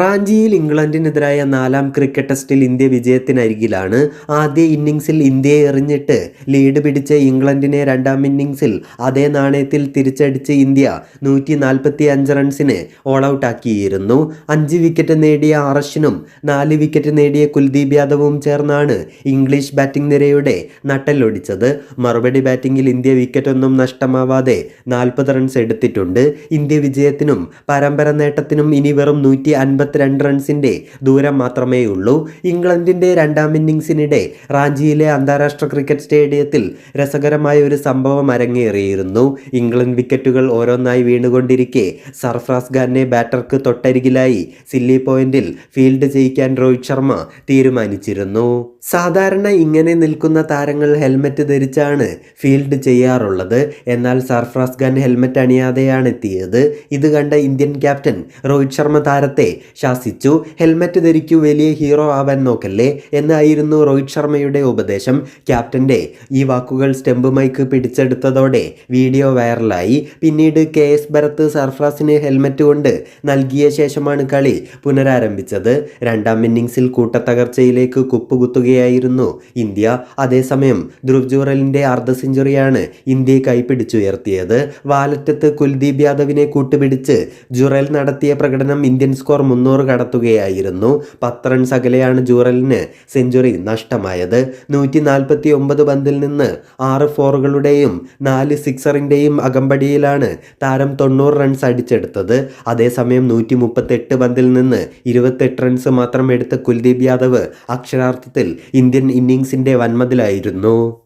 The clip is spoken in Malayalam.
റാഞ്ചിയിൽ ഇംഗ്ലണ്ടിനെതിരായ നാലാം ക്രിക്കറ്റ് ടെസ്റ്റിൽ ഇന്ത്യ വിജയത്തിനരികിലാണ് ആദ്യ ഇന്നിംഗ്സിൽ ഇന്ത്യയെ എറിഞ്ഞിട്ട് ലീഡ് പിടിച്ച ഇംഗ്ലണ്ടിനെ രണ്ടാം ഇന്നിംഗ്സിൽ അതേ നാണയത്തിൽ തിരിച്ചടിച്ച് ഇന്ത്യ നൂറ്റി നാൽപ്പത്തി അഞ്ച് റൺസിന് ഓൾ ഔട്ടാക്കിയിരുന്നു അഞ്ച് വിക്കറ്റ് നേടിയ അറഷിനും നാല് വിക്കറ്റ് നേടിയ കുൽദീപ് യാദവും ചേർന്നാണ് ഇംഗ്ലീഷ് ബാറ്റിംഗ് നിരയുടെ നട്ടലൊടിച്ചത് മറുപടി ബാറ്റിംഗിൽ ഇന്ത്യ വിക്കറ്റൊന്നും നഷ്ടമാവാതെ നാൽപ്പത് റൺസ് എടുത്തിട്ടുണ്ട്. ഇന്ത്യ വിജയത്തിനും പരമ്പര നേട്ടത്തിനും ഇനി വെറും നൂറ്റി അൻപത്തിരണ്ട് റൺസിന്റെ ദൂരം മാത്രമേ ഉള്ളൂ ഇംഗ്ലണ്ടിന്റെ രണ്ടാം ഇന്നിംഗ്സിനിടെ റാഞ്ചിയിലെ അന്താരാഷ്ട്ര ക്രിക്കറ്റ് സ്റ്റേഡിയത്തിൽ രസകരമായ ഒരു സംഭവം അരങ്ങേറിയിരുന്നു. ഇംഗ്ലണ്ട് വിക്കറ്റുകൾ ഓരോന്നായി വീണുകൊണ്ടിരിക്കെ സർഫ്രാസ് ഖാനെ ബാറ്റർക്ക് തൊട്ടരികിലായി സില്ലി പോയിന്റിൽ ഫീൽഡ് ചെയ്യിക്കാൻ രോഹിത് ശർമ്മ തീരുമാനിച്ചിരുന്നു. സാധാരണ ഇങ്ങനെ നിൽക്കുന്ന താരങ്ങൾ ഹെൽമറ്റ് ധരിച്ചാണ് ഫീൽഡ് ചെയ്യാറുള്ളത്. എന്നാൽ സർഫ്രാസ് ഖാൻ ഹെൽമറ്റ് അണിയാതെയാണ് എത്തിയത്. ഇത് കണ്ട ഇന്ത്യൻ ക്യാപ്റ്റൻ രോഹിത് ശർമ്മ താരത്തെ ശാസിച്ചു ഹെൽമറ്റ് ധരിക്കൂ വലിയ ഹീറോ ആവാൻ നോക്കല്ലേ? എന്നായിരുന്നു രോഹിത് ശർമ്മയുടെ ഉപദേശം. ക്യാപ്റ്റന്റെ ഈ വാക്കുകൾ സ്റ്റെമ്പ് മൈക്ക് പിടിച്ചെടുത്തതോടെ വീഡിയോ വൈറലായി. പിന്നീട് കെ എസ് ഭരത് സർഫ്രാസിന് ഹെൽമറ്റ് കൊണ്ട് നൽകിയ ശേഷമാണ് കളി പുനരാരംഭിച്ചത്. രണ്ടാം ഇന്നിംഗ്സിൽ കൂട്ടത്തകർച്ചയിലേക്ക് കുപ്പുകുത്തുകയായിരുന്നു ഇന്ത്യ. അതേസമയം ധ്രുവ് ജൂറലിന്റെ അർദ്ധ സെഞ്ചുറിയാണ് ഇന്ത്യയെ കൈപ്പിടിച്ചുയർത്തിയത് വാലറ്റത്ത് കുൽദീപ് യാദവിനെ കൂട്ടുപിടിച്ച് ജുറൽ നടത്തിയ പ്രകടനം ഇന്ത്യൻ സ്കോർ മുന്നൂറ് കടത്തുകയായിരുന്നു. പത്ത് റൺസ് അകലെയാണ് ജൂറലിന് സെഞ്ചുറി നഷ്ടമായത്. നൂറ്റി നാൽപ്പത്തി ഒമ്പത് പന്തിൽ നിന്ന് ആറ് ഫോറുകളുടെയും നാല് സിക്സറിന്റെയും അകമ്പടിയിലാണ് താരം തൊണ്ണൂറ് റൺസ് അടിച്ചെടുത്തത്. അതേസമയം നൂറ്റി മുപ്പത്തെട്ട് പന്തിൽ നിന്ന് ഇരുപത്തെട്ട് റൺസ് മാത്രം എടുത്ത കുൽദീപ് യാദവ് അക്ഷരാർത്ഥത്തിൽ ഇന്ത്യൻ ഇന്നിംഗ്സിന്റെ വൻമതിലായിരുന്നു.